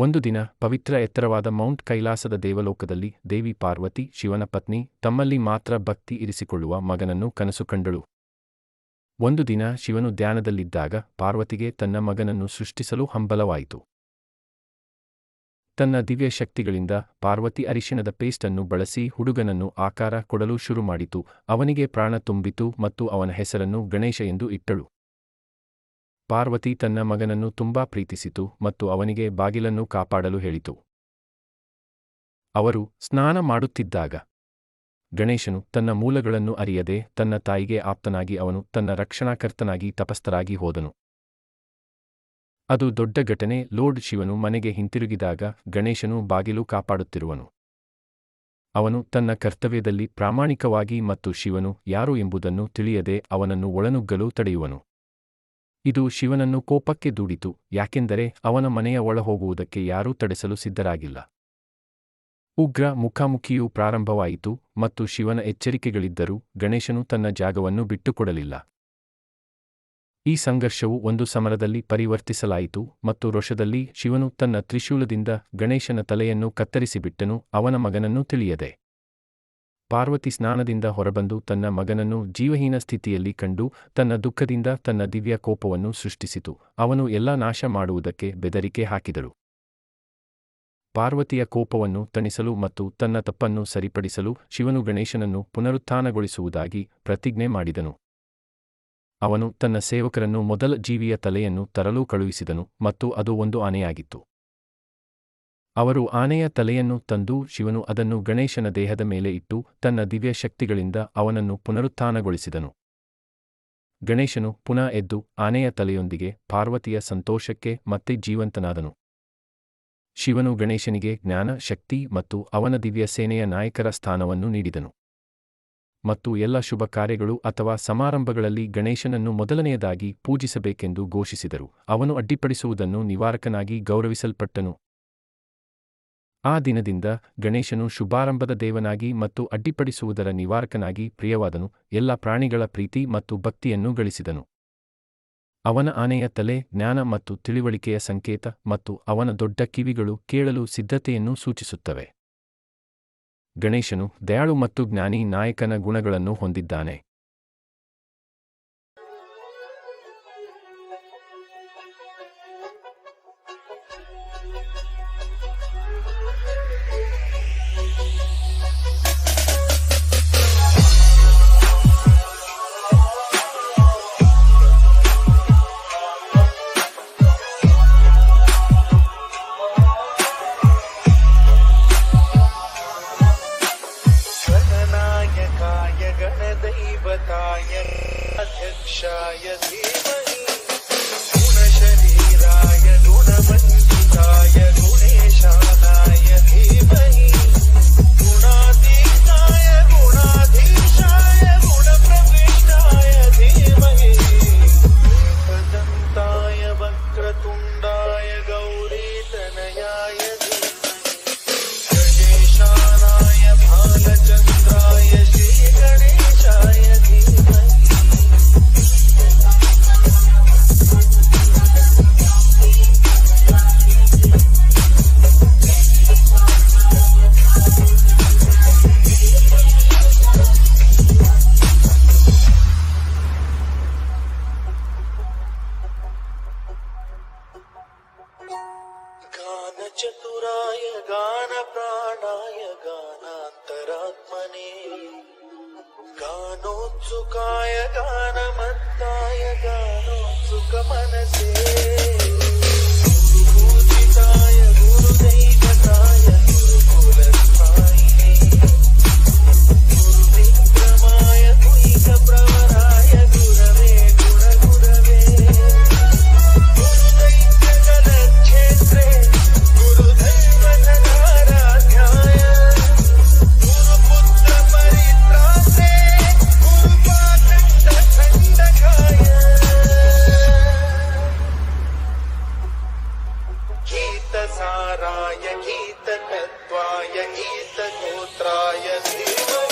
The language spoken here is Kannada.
ಒಂದು ದಿನ ಪವಿತ್ರ ಎತ್ತರವಾದ ಮೌಂಟ್ ಕೈಲಾಸದ ದೇವಲೋಕದಲ್ಲಿ ದೇವಿ ಪಾರ್ವತಿ, ಶಿವನ ಪತ್ನಿ, ತಮ್ಮಲ್ಲಿ ಮಾತ್ರ ಭಕ್ತಿ ಇರಿಸಿಕೊಳ್ಳುವ ಮಗನನ್ನು ಕನಸು ಕಂಡಳು. ಒಂದು ದಿನ ಶಿವನು ಧ್ಯಾನದಲ್ಲಿದ್ದಾಗ ಪಾರ್ವತಿಗೆ ತನ್ನ ಮಗನನ್ನು ಸೃಷ್ಟಿಸಲು ಹಂಬಲವಾಯಿತು. ತನ್ನ ದಿವ್ಯ ಶಕ್ತಿಗಳಿಂದ ಪಾರ್ವತಿ ಅರಿಶಿಣದ ಪೇಸ್ಟನ್ನು ಬಳಸಿ ಹುಡುಗನನ್ನು ಆಕಾರ ಕೊಡಲು ಶುರುಮಾಡಿತು ಅವನಿಗೆ ಪ್ರಾಣ ತುಂಬಿತು ಮತ್ತು ಅವನ ಹೆಸರನ್ನು ಗಣೇಶ ಎಂದು ಇಟ್ಟಳು. ಪಾರ್ವತಿ ತನ್ನ ಮಗನನ್ನು ತುಂಬಾ ಪ್ರೀತಿಸಿತು ಮತ್ತು ಅವನಿಗೆ ಬಾಗಿಲನ್ನು ಕಾಪಾಡಲು ಹೇಳಿತು. ಅವರು ಸ್ನಾನ ಮಾಡುತ್ತಿದ್ದಾಗ ಗಣೇಶನು ತನ್ನ ಮೂಲಗಳನ್ನು ಅರಿಯದೆ ತನ್ನ ತಾಯಿಗೆ ಆಪ್ತನಾಗಿ ಅವನು ತನ್ನ ರಕ್ಷಣಾಕರ್ತನಾಗಿ ತಪಸ್ಥರಾಗಿ ಹೋದನು. ಅದು ದೊಡ್ಡ ಘಟನೆ, ಲೋರ್ಡ್ ಶಿವನು ಮನೆಗೆ ಹಿಂತಿರುಗಿದಾಗ ಗಣೇಶನು ಬಾಗಿಲು ಕಾಪಾಡುತ್ತಿರುವನು. ಅವನು ತನ್ನ ಕರ್ತವ್ಯದಲ್ಲಿ ಪ್ರಾಮಾಣಿಕವಾಗಿ ಮತ್ತು ಶಿವನು ಯಾರು ಎಂಬುದನ್ನು ತಿಳಿಯದೆ ಅವನನ್ನು ಒಳನುಗ್ಗಲು ತಡೆಯುವನು. ಇದು ಶಿವನನ್ನು ಕೋಪಕ್ಕೆ ದೂಡಿತು, ಯಾಕೆಂದರೆ ಅವನ ಮನೆಯ ಒಳಹೋಗುವುದಕ್ಕೆ ಯಾರೂ ತಡೆಸಲು ಸಿದ್ಧರಾಗಿಲ್ಲ. ಉಗ್ರ ಮುಖಾಮುಖಿಯು ಪ್ರಾರಂಭವಾಯಿತು ಮತ್ತು ಶಿವನ ಎಚ್ಚರಿಕೆಗಳಿದ್ದರೂ ಗಣೇಶನು ತನ್ನ ಜಾಗವನ್ನು ಬಿಟ್ಟುಕೊಡಲಿಲ್ಲ. ಈ ಸಂಘರ್ಷವು ಒಂದು ಸಮರದಲ್ಲಿ ಪರಿವರ್ತಿಸಲಾಯಿತು ಮತ್ತು ರೋಷದಲ್ಲಿ ಶಿವನು ತನ್ನ ತ್ರಿಶೂಲದಿಂದ ಗಣೇಶನ ತಲೆಯನ್ನು ಕತ್ತರಿಸಿಬಿಟ್ಟನು, ಅವನ ಮಗನನ್ನು ತಿಳಿಯದೆ. ಪಾರ್ವತಿ ಸ್ನಾನದಿಂದ ಹೊರಬಂದು ತನ್ನ ಮಗನನ್ನು ಜೀವಹೀನ ಸ್ಥಿತಿಯಲ್ಲಿ ಕಂಡು ತನ್ನ ದುಃಖದಿಂದ ತನ್ನ ದಿವ್ಯ ಕೋಪವನ್ನು ಸೃಷ್ಟಿಸಿತು. ಅವನು ಎಲ್ಲ ನಾಶ ಮಾಡುವುದಕ್ಕೆ ಬೆದರಿಕೆ ಹಾಕಿದಳು. ಪಾರ್ವತಿಯ ಕೋಪವನ್ನು ತಣಿಸಲು ಮತ್ತು ತನ್ನ ತಪ್ಪನ್ನು ಸರಿಪಡಿಸಲು ಶಿವನು ಗಣೇಶನನ್ನು ಪುನರುತ್ಥಾನಗೊಳಿಸುವುದಾಗಿ ಪ್ರತಿಜ್ಞೆ ಮಾಡಿದನು. ಅವನು ತನ್ನ ಸೇವಕರನ್ನು ಮೊದಲ ಜೀವಿಯ ತಲೆಯನ್ನು ತರಲು ಕಳುಹಿಸಿದನು ಮತ್ತು ಅದು ಒಂದು ಆನೆಯಾಗಿತ್ತು. ಅವರು ಆನೆಯ ತಲೆಯನ್ನು ತಂದು ಶಿವನು ಅದನ್ನು ಗಣೇಶನ ದೇಹದ ಮೇಲೆ ಇಟ್ಟು ತನ್ನ ದಿವ್ಯ ಶಕ್ತಿಗಳಿಂದ ಅವನನ್ನು ಪುನರುತ್ಥಾನಗೊಳಿಸಿದನು. ಗಣೇಶನು ಪುನಃ ಎದ್ದು ಆನೆಯ ತಲೆಯೊಂದಿಗೆ ಪಾರ್ವತಿಯ ಸಂತೋಷಕ್ಕೆ ಮತ್ತೆ ಜೀವಂತನಾದನು. ಶಿವನು ಗಣೇಶನಿಗೆ ಜ್ಞಾನ, ಶಕ್ತಿ ಮತ್ತು ಅವನ ದಿವ್ಯ ಸೇನೆಯ ನಾಯಕರ ಸ್ಥಾನವನ್ನು ನೀಡಿದನು. ಮತ್ತು ಎಲ್ಲ ಶುಭ ಕಾರ್ಯಗಳು ಅಥವಾ ಸಮಾರಂಭಗಳಲ್ಲಿ ಗಣೇಶನನ್ನು ಮೊದಲನೆಯದಾಗಿ ಪೂಜಿಸಬೇಕೆಂದು ಘೋಷಿಸಿದರು. ಅವನು ಅಡ್ಡಿಪಡಿಸುವುದನ್ನು ನಿವಾರಕನಾಗಿ ಗೌರವಿಸಲ್ಪಟ್ಟನು. ಆ ದಿನದಿಂದ ಗಣೇಶನು ಶುಭಾರಂಭದ ದೇವನಾಗಿ ಮತ್ತು ಅಡ್ಡಿಪಡಿಸುವುದರ ನಿವಾರಕನಾಗಿ ಪ್ರಿಯವಾದನು, ಎಲ್ಲ ಪ್ರಾಣಿಗಳ ಪ್ರೀತಿ ಮತ್ತು ಭಕ್ತಿಯನ್ನು ಗಳಿಸಿದನು. ಅವನ ಆನೆಯ ತಲೆ, ಜ್ಞಾನ ಮತ್ತು ತಿಳಿವಳಿಕೆಯ ಸಂಕೇತ ಮತ್ತು ಅವನ ದೊಡ್ಡ ಕಿವಿಗಳು ಕೇಳಲು ಸಿದ್ಧತೆಯನ್ನು ಸೂಚಿಸುತ್ತವೆ. ಗಣೇಶನು ದಯಾಳು ಮತ್ತು ಜ್ಞಾನಿ ನಾಯಕನ ಗುಣಗಳನ್ನು ಹೊಂದಿದ್ದಾನೆ. गणदैवताय अध्यक्षाय धीमहि गानचतुराय गानप्राणाय गानान्तरात्मने गानोत्सुकाय गानमत्ताय गानोत्सुकमनसे गीतसाराय गीतकत्वाय गीतगोत्राय श्रीमन्